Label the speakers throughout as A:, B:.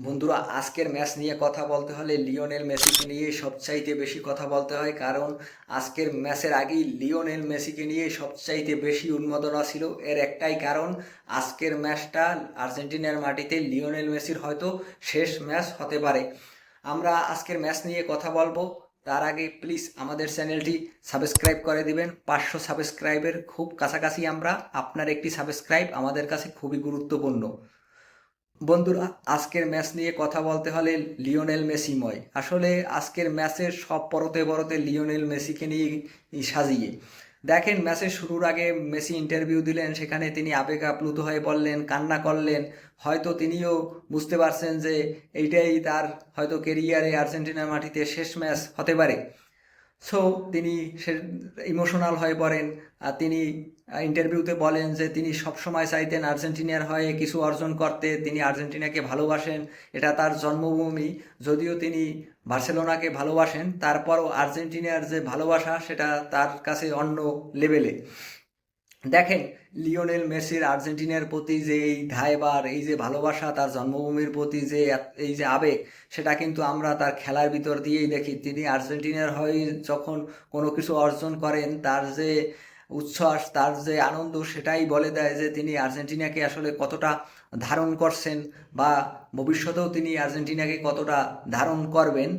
A: বন্ধুরা, আজকের ম্যাচ নিয়ে কথা বলতে হলে লিওনেল মেসিকে নিয়ে সবচাইতে বেশি কথা বলতে হয়। কারণ, আজকের ম্যাচের আগেই লিওনেল মেসিকে নিয়ে সবচাইতে বেশি উন্মাদনা ছিল। এর একটাই কারণ, আজকের ম্যাচটা আর্জেন্টিনার মাটিতে লিওনেল মেসির হয়তো শেষ ম্যাচ হতে পারে। আমরা আজকের ম্যাচ নিয়ে কথা বলব। তার আগে প্লিজ আমাদের চ্যানেলটি সাবস্ক্রাইব করে দিবেন। পাঁচশো সাবস্ক্রাইবের খুব কাছাকাছি আমরা। আপনার একটি সাবস্ক্রাইব আমাদের কাছে খুবই গুরুত্বপূর্ণ। বন্ধুরা, আজকের ম্যাচ নিয়ে কথা বলতে হলে লিওনেল মেসিময় আসলে আজকের ম্যাচের সব পরতে পরতে লিওনেল মেসিকে নিয়ে সাজিয়ে। দেখেন ম্যাচের শুরুর আগে মেসি ইন্টারভিউ দিলেন, সেখানে তিনি আবেগ আপ্লুত হয়ে বললেন, কান্না করলেন। হয়তো তিনিও বুঝতে পারছেন যে এইটাই তার হয়তো কেরিয়ারে আর্জেন্টিনার মাটিতে শেষ ম্যাচ হতে পারে। সো তিনি সে ইমোশনাল হয়ে পড়েন। আর তিনি ইন্টারভিউতে বলেন যে তিনি সবসময় চাইতেন আর্জেন্টিনার হয়ে কিছু অর্জন করতে। তিনি আর্জেন্টিনাকে ভালোবাসেন, এটা তার জন্মভূমি। যদিও তিনি বার্সেলোনাকে ভালোবাসেন, তারপরও আর্জেন্টিনার যে ভালোবাসা, সেটা তার কাছে অন্য লেভেলে দেখেন, লিওনেল মেসির আর্জেন্টিনার প্রতি যে এই ধায়বার এই যে ভালোবাসা, তার জন্মভূমির প্রতি যে এই যে আবেগ, সেটা কিন্তু আমরা তার খেলার ভিতর দিয়েই দেখি। তিনি আর্জেন্টিনার হয়ে যখন কোনো কিছু অর্জন করেন, তার যে উচ্ছ্বাস, তার যে আনন্দ, সেটাই বলে দেয় যে তিনি আর্জেন্টিনাকে আসলে কতটা ধারণ করছেন বা ভবিষ্যতেও তিনি আর্জেন্টিনাকে কতটা ধারণ করবেন।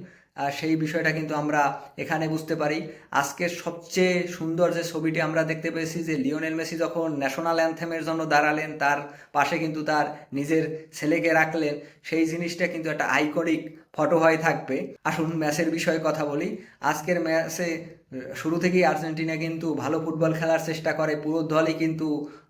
A: সেই বিষয়টা কিন্তু আমরা এখানে বুঝতে পারি। আজকের সবচেয়ে সুন্দর যে ছবিটি আমরা দেখতে পেয়েছি, যে লিওনেল মেসি যখন ন্যাশনাল অ্যান্থেমের জন্য দাঁড়ালেন, তার পাশে কিন্তু তার নিজের ছেলেকে রাখলেন, সেই জিনিসটা কিন্তু একটা আইকনিক ফটো হয়ে, থাকবে। আসুন, ম্যাচের বিষয়ে কথা বলি। আজকের ম্যাচে শুরু থেকেই আর্জেন্টিনা কিন্তু ভালো ফুটবল খেলার চেষ্টা করে। পুরো দলই কিন্তু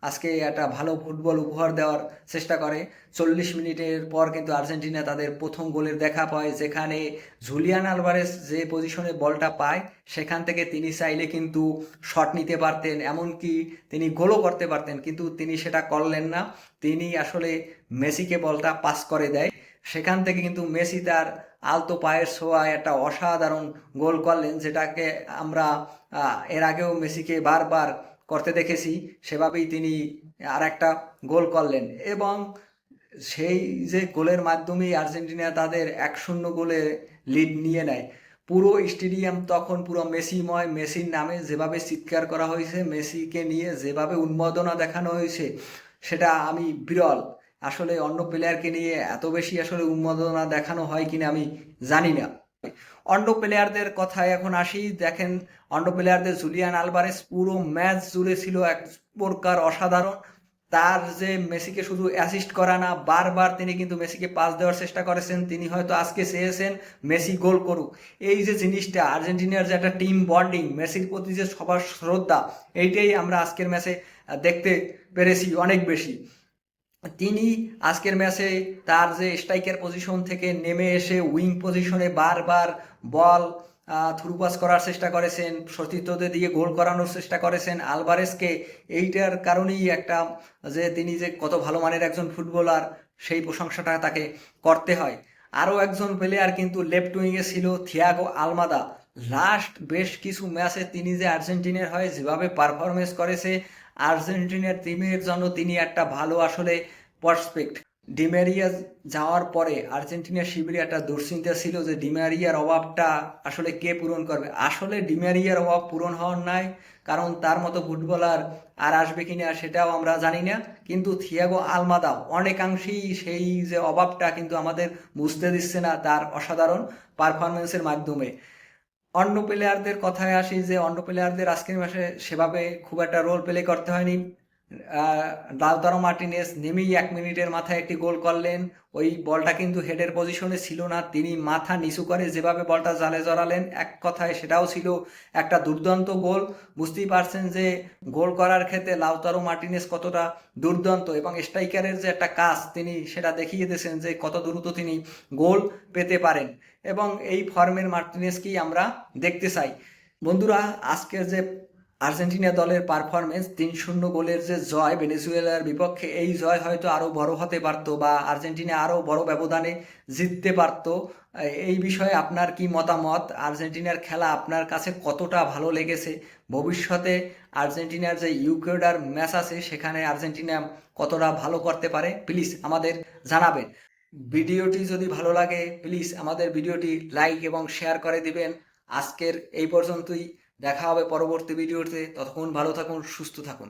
A: আজকে একটা ভালো ফুটবল উপহার দেওয়ার চেষ্টা করে। চল্লিশ মিনিটের পর কিন্তু আর্জেন্টিনা তাদের প্রথম গোলের দেখা পায়, যেখানে জুলিয়ান আলভারেস যে পজিশনে বলটা পায়, সেখান থেকে তিনি চাইলে কিন্তু শট নিতে পারতেন। এমনকি তিনি গোলও করতে পারতেন, কিন্তু তিনি সেটা করলেন না। তিনি আসলে মেসিকে বলটা পাস করে দেয়। সেখান থেকে কিন্তু মেসি তার আলতো পায়ের ছোঁয়ায় একটা অসাধারণ গোল করলেন, যেটাকে আমরা এর আগেও মেসিকে বারবার করতে দেখেছি, সেভাবেই তিনি আর একটা গোল করলেন। এবং সেই যে গোলের মাধ্যমেই আর্জেন্টিনা তাদের এক শূন্য গোলে লিড নিয়ে নেয়। পুরো স্টেডিয়াম তখন পুরো মেসিময়, মেসির নামে যেভাবে চিৎকার করা হয়েছে, মেসিকে নিয়ে যেভাবে উন্মাদনা দেখানো হয়েছে, সেটা আমি বিরল। আসলে অন্য প্লেয়ারকে নিয়ে এত বেশি আসলে উন্মাদনা দেখানো হয় কিনা আমি জানি না। অন্য প্লেয়ারদের কথায় এখন আসি, দেখেন অন্য প্লেয়ারদের জুলিয়ান আলভারেস পুরো ম্যাচ জুড়ে ছিল এক প্রকার অসাধারণ। তার যে মেসিকে শুধু অ্যাসিস্ট করা না, বারবার তিনি কিন্তু মেসিকে পাস দেওয়ার চেষ্টা করেছেন, তিনি হয়তো আজকে চেয়েছেন মেসি গোল করুক। এই যে জিনিসটা, আর্জেন্টিনার যে একটা টিম বন্ডিং মেসির প্রতি যে সবার শ্রদ্ধা, এইটাই আমরা আজকের ম্যাচে দেখতে পেরেছি অনেক বেশি। তিনি আজকের ম্যাচে তার যে স্ট্রাইকার পজিশন থেকে নেমে এসে উইং পজিশনে বারবার বল থ্রু পাস করার চেষ্টা করেছেন, সতীর্থদের দিয়ে গোল করানোর চেষ্টা করেছেন আলভারেসকে এইটার কারণেই একটা যে তিনি যে কত ভালো মানের একজন ফুটবলার, সেই প্রশংসাটা তাকে করতে হয়। আরও একজন প্লেয়ার কিন্তু লেফট উইংয়ে ছিল থিয়াগো আলমাদা। লাস্ট বেশ কিছু ম্যাচে তিনি যে আর্জেন্টিনার হয়ে যেভাবে পারফরমেন্স করেছে আর্জেন্টিনার টিমের জন্য তিনি একটা ভালো আসলে প্রসপেক্ট ডিমেরিয়া যাওয়ার পরে আর্জেন্টিনার শিবিরে একটা দুশ্চিন্তা ছিল যে ডিমেরিয়ার অভাবটা আসলে কে পূরণ করবে। আসলে ডিমেরিয়ার অভাব পূরণ হওয়ার নাই, কারণ তার মতো ফুটবলার আর আসবে কিনা সেটাও আমরা জানি না। কিন্তু থিয়াগো আলমাদা অনেকাংশেই সেই যে অভাবটা কিন্তু আমাদের বুঝতে দিচ্ছে না তার অসাধারণ পারফরমেন্সের মাধ্যমে। অন্য প্লেয়ারদের কথায় আসি যে অন্য প্লেয়ারদের আজকের মাসে সেভাবে খুব একটা রোল প্লে করতে হয়নি। লাউতারো মার্টিনেস নেমেই এক মিনিটের মাথায় একটি গোল করলেন। ওই বলটা কিন্তু হেডের পজিশনে ছিল না, তিনি মাথা নিচু করে যেভাবে বলটা জালে জড়ালেন, এক কথায় সেটাও ছিল একটা দুর্দান্ত গোল। বুঝতেই পারছেন যে গোল করার ক্ষেত্রে লাউতারো মার্টিনেস কতটা দুর্দান্ত এবং স্ট্রাইকারের যে একটা কাজ, তিনি সেটা দেখিয়ে দিয়েছেন যে কত দ্রুত তিনি গোল পেতে পারেন এবং এই ফর্মের মার্টিনেসকেই আমরা দেখতে চাই। বন্ধুরা, আজকের যে আর্জেন্টিনা দলের পারফরমেন্স তিন শূন্য গোলের যে জয় ভেনেজুয়েলার বিপক্ষে, এই জয় হয়তো আরও বড় হতে পারত বা আর্জেন্টিনা আরও বড় ব্যবধানে জিততে পারত। এই বিষয়ে আপনার কি মতামত? আর্জেন্টিনার খেলা আপনার কাছে কতটা ভালো লেগেছে? ভবিষ্যতে আর্জেন্টিনার যে ইউক্রেডার ম্যাচ আছে, সেখানে আর্জেন্টিনা কতটা ভালো করতে পারে? প্লিজ আমাদের জানাবেন। ভিডিওটি যদি ভালো লাগে, প্লিজ আমাদের ভিডিওটি লাইক এবং শেয়ার করে দিবেন। আজকের এই পর্যন্তই। দেখা হবে পরবর্তী ভিডিওতে। ততক্ষণ ভালো থাকুন সুস্থ থাকুন।